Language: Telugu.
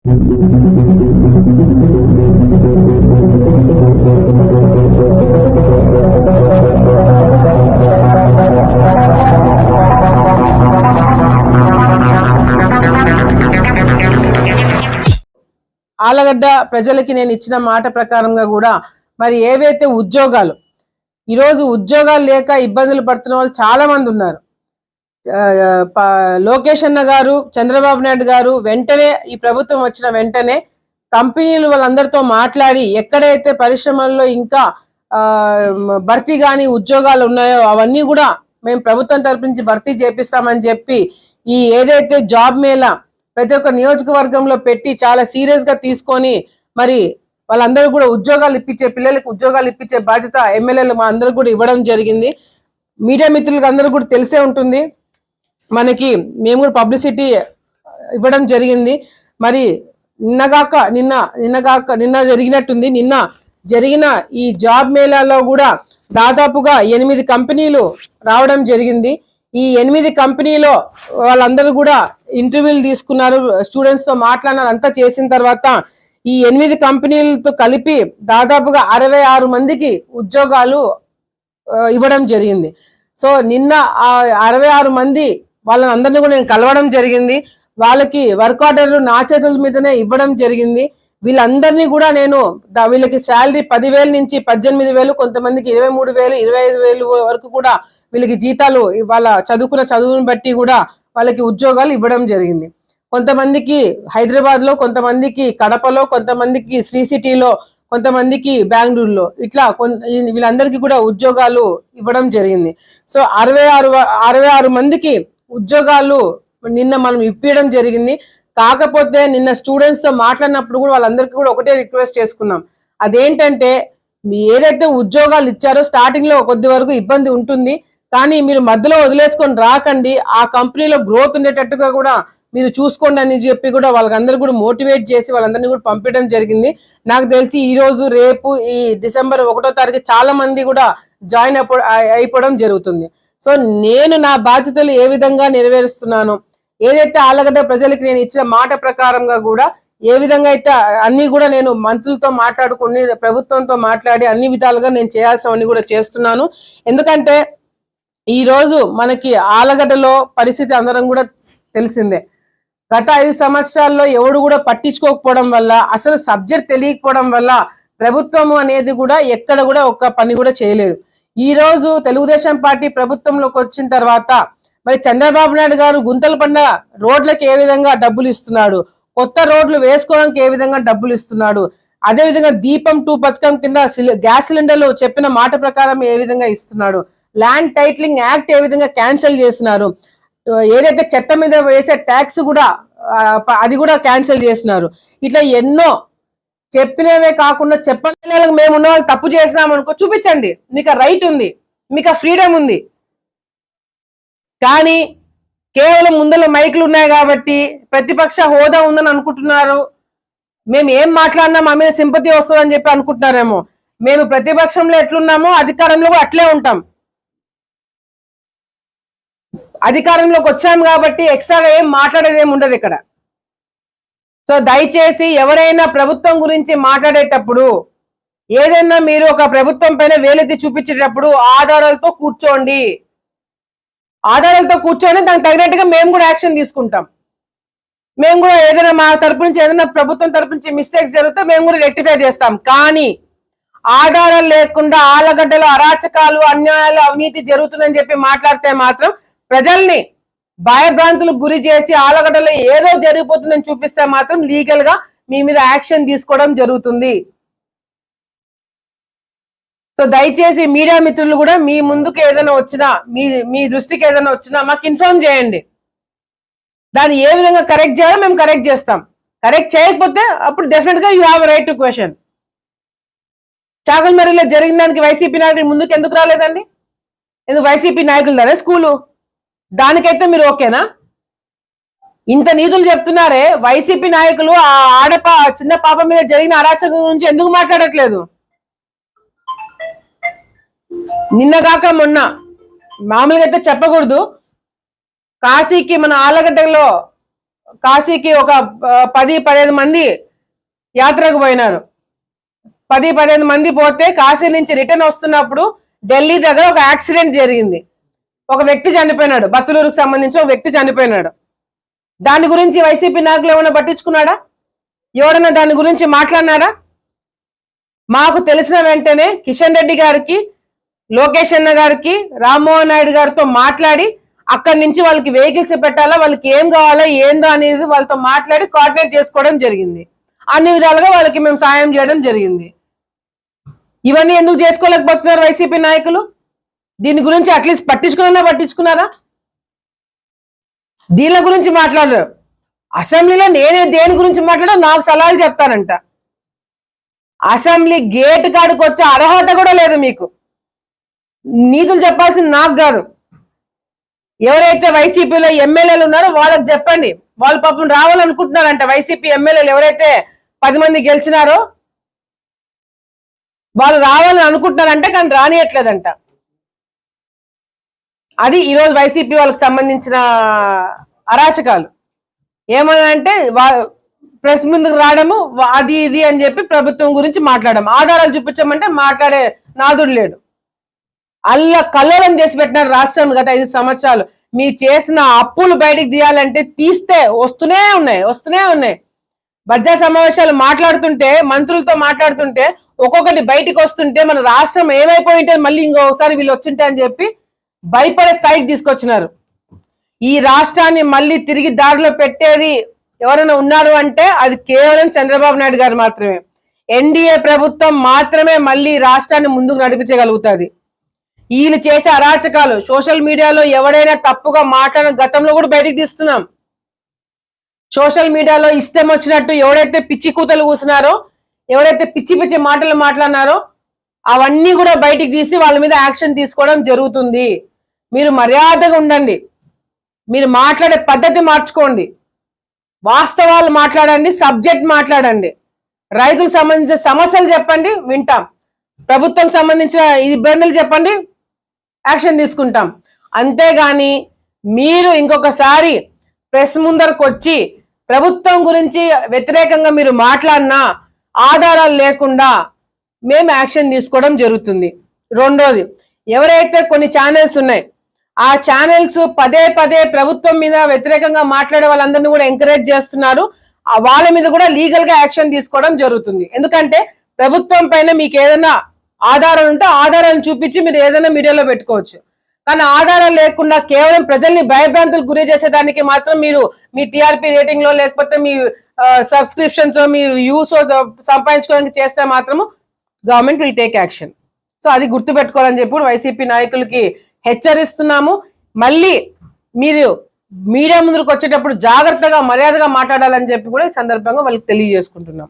ఆలగడ్డ ప్రజలకి నేను ఇచ్చిన మాట ప్రకారంగా కూడా మరి ఏవైతే ఉద్యోగాలు ఈరోజు ఉద్యోగాలు లేక ఇబ్బందులు పడుతున్న వాళ్ళు చాలా మంది ఉన్నారు. లోకేష్ అన్న గారు చంద్రబాబు నాయుడు గారు వెంటనే ఈ ప్రభుత్వం వచ్చిన వెంటనే కంపెనీలు వాళ్ళందరితో మాట్లాడి ఎక్కడైతే పరిశ్రమల్లో ఇంకా భర్తీ కానీ ఉద్యోగాలు ఉన్నాయో అవన్నీ కూడా మేము ప్రభుత్వం తరపు నుంచి భర్తీ చేపిస్తామని చెప్పి ఈ ఏదైతే జాబ్ మేళా ప్రతి ఒక్క నియోజకవర్గంలో పెట్టి చాలా సీరియస్గా తీసుకొని మరి వాళ్ళందరూ కూడా ఉద్యోగాలు ఇప్పించే పిల్లలకు ఉద్యోగాలు ఇప్పించే బాధ్యత ఎమ్మెల్యేలు మా అందరూ కూడా ఇవ్వడం జరిగింది. మీడియా మిత్రులకు అందరూ కూడా తెలిసే ఉంటుంది. మనకి మేము కూడా పబ్లిసిటీ ఇవ్వడం జరిగింది. మరి నిన్నగాక నిన్న నిన్నగాక నిన్న జరిగినట్టుంది. నిన్న జరిగిన ఈ జాబ్ మేళాలో కూడా దాదాపుగా ఎనిమిది కంపెనీలు రావడం జరిగింది. ఈ ఎనిమిది కంపెనీలో వాళ్ళందరూ కూడా ఇంటర్వ్యూలు తీసుకున్నారు. స్టూడెంట్స్తో మాట్లాడినారు. అంతా చేసిన తర్వాత ఈ ఎనిమిది కంపెనీలతో కలిపి దాదాపుగా అరవై ఆరు మందికి ఉద్యోగాలు ఇవ్వడం జరిగింది. సో నిన్న ఆ అరవై ఆరు మంది వాళ్ళని అందరినీ కూడా నేను కలవడం జరిగింది. వాళ్ళకి వర్క్ ఆర్డర్లు నా చేతుల మీదనే ఇవ్వడం జరిగింది. వీళ్ళందరినీ కూడా నేను వీళ్ళకి శాలరీ పదివేల నుంచి పద్దెనిమిది వేలు కొంతమందికి ఇరవై మూడు వేలు ఇరవై ఐదు వేలు వరకు కూడా వీళ్ళకి జీతాలు వాళ్ళ చదువుకున్న చదువుని బట్టి కూడా వాళ్ళకి ఉద్యోగాలు ఇవ్వడం జరిగింది. కొంతమందికి హైదరాబాద్లో కొంతమందికి కడపలో కొంతమందికి శ్రీ సిటీలో కొంతమందికి బెంగళూరులో ఇట్లా వీళ్ళందరికీ కూడా ఉద్యోగాలు ఇవ్వడం జరిగింది. సో అరవై ఆరు అరవై ఆరు మందికి ఉద్యోగాలు నిన్న మనం ఇప్పించడం జరిగింది. కాకపోతే నిన్న స్టూడెంట్స్తో మాట్లాడినప్పుడు కూడా వాళ్ళందరికీ కూడా ఒకటే రిక్వెస్ట్ చేసుకున్నాం. అదేంటంటే మీ ఏదైతే ఉద్యోగాలు ఇచ్చారో స్టార్టింగ్లో కొద్ది వరకు ఇబ్బంది ఉంటుంది. కానీ మీరు మధ్యలో వదిలేసుకొని రాకండి. ఆ కంపెనీలో గ్రోత్ ఉండేటట్టుగా కూడా మీరు చూసుకోండి అని చెప్పి కూడా వాళ్ళందరూ కూడా మోటివేట్ చేసి వాళ్ళందరినీ కూడా పంపించడం జరిగింది. నాకు తెలిసి ఈ రోజు రేపు ఈ డిసెంబర్ ఒకటో తారీఖు చాలా మంది కూడా జాయిన్ అయిపో- అయిపోవడం జరుగుతుంది. సో నేను నా బాధ్యతలు ఏ విధంగా నెరవేరుస్తున్నాను ఏదైతే ఆలగడ్డ ప్రజలకు నేను ఇచ్చిన మాట ప్రకారంగా కూడా ఏ విధంగా అయితే అన్ని కూడా నేను మంత్రులతో మాట్లాడుకుని ప్రభుత్వంతో మాట్లాడి అన్ని విధాలుగా నేను చేయాల్సినవన్నీ కూడా చేస్తున్నాను. ఎందుకంటే ఈ రోజు మనకి ఆలగడ్డలో పరిస్థితి అందరం కూడా తెలిసిందే. గత ఐదు సంవత్సరాల్లో ఎవడు కూడా పట్టించుకోకపోవడం వల్ల అసలు సబ్జెక్ట్ తెలియకపోవడం వల్ల ప్రభుత్వం అనేది కూడా ఎక్కడ కూడా ఒక్క పని కూడా చేయలేదు. ఈ రోజు తెలుగుదేశం పార్టీ ప్రభుత్వంలోకి వచ్చిన తర్వాత మరి చంద్రబాబు నాయుడు గారు గుంతలు పండ రోడ్లకు ఏ విధంగా డబ్బులు ఇస్తున్నాడు? కొత్త రోడ్లు వేసుకోవడానికి ఏ విధంగా డబ్బులు ఇస్తున్నాడు? అదే విధంగా దీపం టూ పథకం కింద గ్యాస్ సిలిండర్లు చెప్పిన మాట ప్రకారం ఏ విధంగా ఇస్తున్నాడు? ల్యాండ్ టైటిలింగ్ యాక్ట్ ఏ విధంగా క్యాన్సిల్ చేసినారు? ఏదైతే చెత్త మీద వేసే ట్యాక్స్ కూడా అది కూడా క్యాన్సిల్ చేసినారు? ఇట్లా ఎన్నో చెప్పినవే కాకుండా చెప్పని మేము ఉన్న వాళ్ళు తప్పు చేసినాం అనుకో చూపించండి. మీకు రైట్ ఉంది. మీకు ఫ్రీడమ్ ఉంది. కానీ కేవలం ముందర మైకులు ఉన్నాయి కాబట్టి ప్రతిపక్ష హోదా ఉందని అనుకుంటున్నారు. మేము ఏం మాట్లాడినా మా మీద సింపతి వస్తుందని చెప్పి అనుకుంటున్నారేమో. మేము ప్రతిపక్షంలో ఎట్లున్నామో అధికారంలో కూడా అట్లే ఉంటాం. అధికారంలోకి వచ్చాము కాబట్టి ఎక్స్ట్రాగా ఏం మాట్లాడేది ఏమి ఉండదు ఇక్కడ. సో దయచేసి ఎవరైనా ప్రభుత్వం గురించి మాట్లాడేటప్పుడు ఏదైనా మీరు ఒక ప్రభుత్వం పైన వేలెత్తి చూపించేటప్పుడు ఆధారాలతో కూర్చోండి. ఆధారాలతో కూర్చొని దానికి తగినట్టుగా మేము కూడా యాక్షన్ తీసుకుంటాం. మేము కూడా ఏదైనా మా తరపు నుంచి ఏదైనా ప్రభుత్వం తరపు నుంచి మిస్టేక్స్ జరిగితే మేము కూడా రెక్టిఫై చేస్తాం. కానీ ఆధారాలు లేకుండా ఆలగడ్డలు అరాచకాలు అన్యాయాలు అవినీతి జరుగుతుందని చెప్పి మాట్లాడితే మాత్రం ప్రజల్ని భయభ్రాంతులకు గురి చేసి ఆలగడ్డలో ఏదో జరిగిపోతుందని చూపిస్తే మాత్రం లీగల్గా మీ మీద యాక్షన్ తీసుకోవడం జరుగుతుంది. సో దయచేసి మీడియా మిత్రులు కూడా మీ ముందుకు ఏదైనా వచ్చినా మీ మీ దృష్టికి ఏదైనా వచ్చినా మాకు ఇన్ఫార్మ్ చేయండి. దాన్ని ఏ విధంగా కరెక్ట్ చేయాలో మేము కరెక్ట్ చేస్తాం. కరెక్ట్ చేయకపోతే అప్పుడు డెఫినెట్గా you have right to question చాకల్మరిలో జరిగిన దానికి వైసీపీ నాయకులు ముందుకు ఎందుకు రాలేదండి? ఎందుకు వైసీపీ నాయకులదానే స్కూలు? దానికైతే మీరు ఓకేనా? ఇంత నీతులు చెప్తున్నారే వైసీపీ నాయకులు ఆ ఆడప చిన్న పాప మీద జరిగిన అరాచకం గురించి ఎందుకు మాట్లాడట్లేదు? నిన్నగాక మొన్న. మామూలుగా అయితే చెప్పకూడదు. కాశీకి మన ఆలగడ్డలో కాశీకి ఒక పది పదిహేను మంది యాత్రకు పోయినారు. పది పదిహేను మంది పోతే కాశీ నుంచి రిటర్న్ వస్తున్నప్పుడు ఢిల్లీ దగ్గర ఒక యాక్సిడెంట్ జరిగింది. ఒక వ్యక్తి చనిపోయినాడు. బతులూరుకు సంబంధించిన ఒక వ్యక్తి చనిపోయినాడు. దాని గురించి వైసీపీ నాయకులు ఏమైనా పట్టించుకున్నాడా? ఎవడన్నా దాని గురించి మాట్లాడినారా మాకు తెలిసిన వెంటనే కిషన్ రెడ్డి గారికి లోకేష్ అన్న గారికి రామ్మోహన్ నాయుడు గారితో మాట్లాడి అక్కడి నుంచి వాళ్ళకి వెహికల్స్ పెట్టాలా వాళ్ళకి ఏం కావాలా ఏందో అనేది వాళ్ళతో మాట్లాడి కోఆర్డినేట్ చేసుకోవడం జరిగింది. అన్ని విధాలుగా వాళ్ళకి మేము సాయం చేయడం జరిగింది. ఇవన్నీ ఎందుకు చేసుకోలేకపోతున్నారు వైసీపీ నాయకులు? దీని గురించి అట్లీస్ట్ పట్టించుకున్నా పట్టించుకున్నారా? దీని గురించి మాట్లాడరు. అసెంబ్లీలో నేనే దేని గురించి మాట్లాడో నాకు సలహాలు చెప్తానంట అసెంబ్లీ గేట్ కాడికి వచ్చే అర్హత కూడా లేదు మీకు. నీతులు చెప్పాల్సింది నాకు కాదు. ఎవరైతే వైసీపీలో ఎమ్మెల్యేలు ఉన్నారో వాళ్ళకి చెప్పండి. వాళ్ళు పాపం రావాలనుకుంటున్నారంట వైసీపీ ఎమ్మెల్యేలు ఎవరైతే పది మంది గెలిచినారో. వాళ్ళు రావాలని అనుకుంటున్నారంట కానీ రానియట్లేదంట. అది ఈరోజు వైసీపీ వాళ్ళకి సంబంధించిన అరాచకాలు. ఏమని అంటే ప్రెస్ ముందుకు రావడము అది ఇది అని చెప్పి ప్రభుత్వం గురించి మాట్లాడడం. ఆధారాలు చూపించమంటే మాట్లాడే నాదుడు లేడు. అల్ల కల్లోలం చేసి పెట్టినారు రాష్ట్రం గత ఐదు సంవత్సరాలు. మీ చేసిన అప్పులు బయటికి తీయాలంటే తీస్తే వస్తూనే ఉన్నాయి వస్తూనే ఉన్నాయి. బడ్జెట్ సమావేశాలు మాట్లాడుతుంటే మంత్రులతో మాట్లాడుతుంటే ఒక్కొక్కటి బయటికి వస్తుంటే మన రాష్ట్రం ఏమైపోయింటే మళ్ళీ ఇంకోసారి వీళ్ళు వచ్చింటే అని చెప్పి భయపడే స్థాయికి తీసుకొచ్చినారు. ఈ రాష్ట్రాన్ని మళ్ళీ తిరిగి దారిలో పెట్టేది ఎవరైనా ఉన్నారు అంటే అది కేవలం చంద్రబాబు నాయుడు గారు మాత్రమే. ఎన్డీఏ ప్రభుత్వం మాత్రమే మళ్ళీ రాష్ట్రాన్ని ముందుకు నడిపించగలుగుతుంది. వీళ్ళు చేసే అరాచకాలు సోషల్ మీడియాలో ఎవడైనా తప్పుగా మాట్లాడిన గతంలో కూడా బయటికి తీస్తున్నాం. సోషల్ మీడియాలో ఇష్టం వచ్చినట్టు ఎవరైతే పిచ్చి కూతలు కూసినారో ఎవరైతే పిచ్చి పిచ్చి మాటలు మాట్లాడినారో అవన్నీ కూడా బయటికి తీసి వాళ్ళ మీద యాక్షన్ తీసుకోవడం జరుగుతుంది. మీరు మర్యాదగా ఉండండి. మీరు మాట్లాడే పద్ధతి మార్చుకోండి. వాస్తవాలు మాట్లాడండి సబ్జెక్ట్ మాట్లాడండి. రైతులకు సంబంధించిన సమస్యలు చెప్పండి వింటాం. ప్రభుత్వం సంబంధించిన ఇబ్బందులు చెప్పండి యాక్షన్ తీసుకుంటాం. అంతేగాని మీరు ఇంకొకసారి ప్రెస్ ముందరకు వచ్చి ప్రభుత్వం గురించి వ్యతిరేకంగా మీరు మాట్లాడినా ఆధారాలు లేకుండా మేము యాక్షన్ తీసుకోవడం జరుగుతుంది. రెండోది ఎవరైతే కొన్ని ఛానల్స్ ఉన్నాయి ఆ ఛానల్స్ పదే పదే ప్రభుత్వం మీద వ్యతిరేకంగా మాట్లాడే వాళ్ళందరినీ కూడా ఎంకరేజ్ చేస్తున్నారు. వాళ్ళ మీద కూడా లీగల్గా యాక్షన్ తీసుకోవడం జరుగుతుంది. ఎందుకంటే ప్రభుత్వం పైన మీకు ఏదైనా ఆధారాలు ఉంటే ఆధారాలను చూపించి మీరు ఏదైనా మీడియాలో పెట్టుకోవచ్చు. కానీ ఆధారాలు లేకుండా కేవలం ప్రజల్ని భయభ్రాంతులకు గురి చేసేదానికి మాత్రం మీరు మీ టీఆర్పీ రేటింగ్లో లేకపోతే మీ సబ్స్క్రిప్షన్స్ మీ యూస్ సంపాదించుకోవడానికి చేస్తే మాత్రము government will take action so అది గుర్తు పెట్టుకోవాలని చెప్పి వైసీపీ నాయకులకి హెచ్చరిస్తున్నాము. మళ్ళీ మీరు మీడియా ముందుకు వచ్చేటప్పుడు జాగ్రత్తగా మర్యాదగా మాట్లాడాలని చెప్పి కూడా ఈ సందర్భంగా వాళ్ళకి తెలియజేసుకుంటున్నాం.